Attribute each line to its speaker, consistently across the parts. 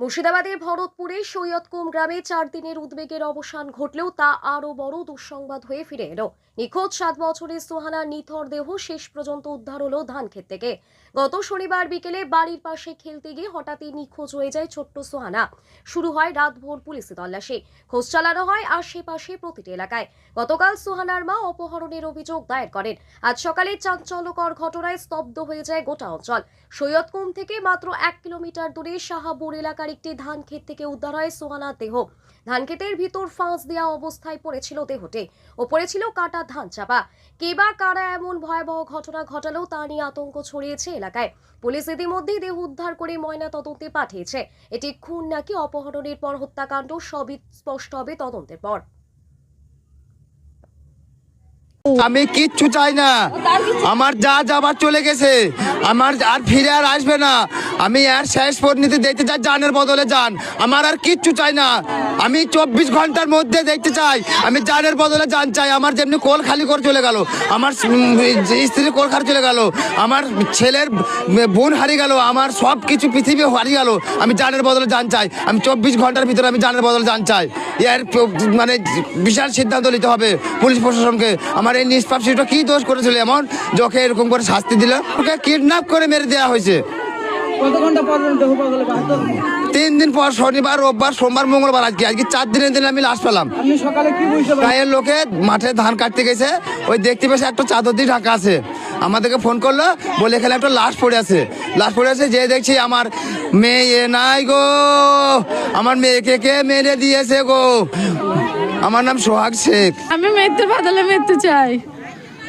Speaker 1: মুর্শিদাবাদের ভরতপুরে সৈয়দকুম গ্রামে চার দিনের উদ্বেগের অবসান ঘটলেও তা আরও বড় দুঃসংবাদ হয়ে ফিরে এলো। নিখোঁজ সাত বছরের সোহানার নিথর দেহ শেষ পর্যন্ত উদ্ধার হলো ধান ক্ষেত থেকে। গত শনিবার বিকেলে বাড়ির পাশে খেলতে গিয়ে হঠাৎই নিখোঁজ হয়ে যায় ছোট্ট সোহানা। শুরু হয় রাতভর পুলিশি তল্লাশি। খোঁজ চালানো হয় আশেপাশে প্রতিটি এলাকায়। গতকাল সোহানার মা অপহরণের অভিযোগ দায়ের করেন। আজ সকালে চাঞ্চল্যকর ঘটনায় স্তব্ধ হয়ে যায় গোটা অঞ্চল। সৈয়দকুম থেকে মাত্র এক কিলোমিটার দূরে শাহাপুর এলাকার একটি ধান ক্ষেত থেকে উদ্ধার হয় সোহানার দেহ। ধান ক্ষেতের ভিতর ফাঁস দেওয়া অবস্থায় পড়েছিল দেহটি ওপরে ছিল কাটা ধান চাপা। কে বা কারা এমন ভয়াবহ ঘটনা ঘটালো তা নিয়ে আতঙ্ক ছড়িয়েছে এলাকায়। পুলিশ ইতিমধ্যেই দেহ উদ্ধার করে ময়না তদন্তে পাঠিয়েছে। এটি খুন নাকি অপহরণের পর হত্যাকাণ্ড সবই স্পষ্ট হবে তদন্তের পর।
Speaker 2: আমি কিচ্ছু চাই না। আমার যা যাবার চলে গেছে। আমার আর ফিরে আর আসবে না। আমি আর শেষ পরিণতি দেখতে চাই, জানের বদলে যান। আমার আর কিচ্ছু চাই না। আমি চব্বিশ ঘণ্টার মধ্যে দেখতে চাই। আমি জানের বদলে জান চাই। আমার যেমনি কোল খালি করে চলে গেল, আমার স্ত্রী কোল খালি চলে গেল, আমার ছেলের বোন হারিয়ে গেল, আমার সব কিছু পৃথিবী হারিয়ে গেল, আমি জানের বদলে জান চাই। আমি চব্বিশ ঘণ্টার ভিতরে আমি জানের বদলে জান চাই। এর মানে বিশাল সিদ্ধান্ত নিতে হবে পুলিশ প্রশাসনকে। আমার এই নিষ্পাপ শিশুটা কি দোষ করেছিল এমন? যে ওকে এরকম করে শাস্তি দিল, ওকে কিডন্যাপ করে মেরে দেওয়া হয়েছে।
Speaker 3: কত ঘণ্টা পর দেহ পাওয়া গেল
Speaker 2: তিন দিন পর শনিবার রোববার সোমবার মঙ্গলবার আজকে আজকে চার দিনের দিন আমি লাশ পেলাম।
Speaker 3: আপনি সকালে কি বুঝতে
Speaker 2: গায়ের লোকে মাঠে ধান কাটতে গেছে ওই দেখতে পেয়েছে একটা চাদর দিয়ে ঢাকা আছে। আমাদেরকে ফোন করল বলে এখানে একটা লাশ পড়ে আছে। লাশ পড়ে আছে যে দেখছি আমার মেয়ে নাই গো। আমার মেয়েকে কে মেরে দিয়েছে গো? আমার নাম সোহাগ শেখ।
Speaker 4: আমি মৃত্যুর বদলে মৃত্যু চাই।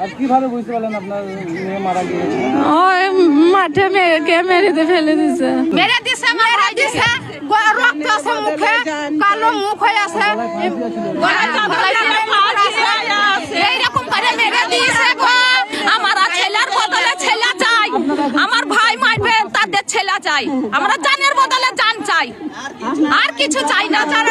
Speaker 3: আর কীভাবে বুঝতে পারলেন আপনার মেয়ে মারা গিয়েছে?
Speaker 4: ওই মাঠে মেয়েকে ফেলে দিছে।
Speaker 5: মেরে দিছে মেরে দিছে। রক্ত আছে মুখে কালো মুখ হয়ে আছে। গলায় ঝুলাইছে, মুখ আছে। এইরকম করে মেরে দিয়েছে গো। আমার ছেলের বদলে ছেলে চাই। আমার ভাই মারবে তাদের ছেলে চাই। আমরা জানের বদলে জান চাই। আর কিছু চাই না। জান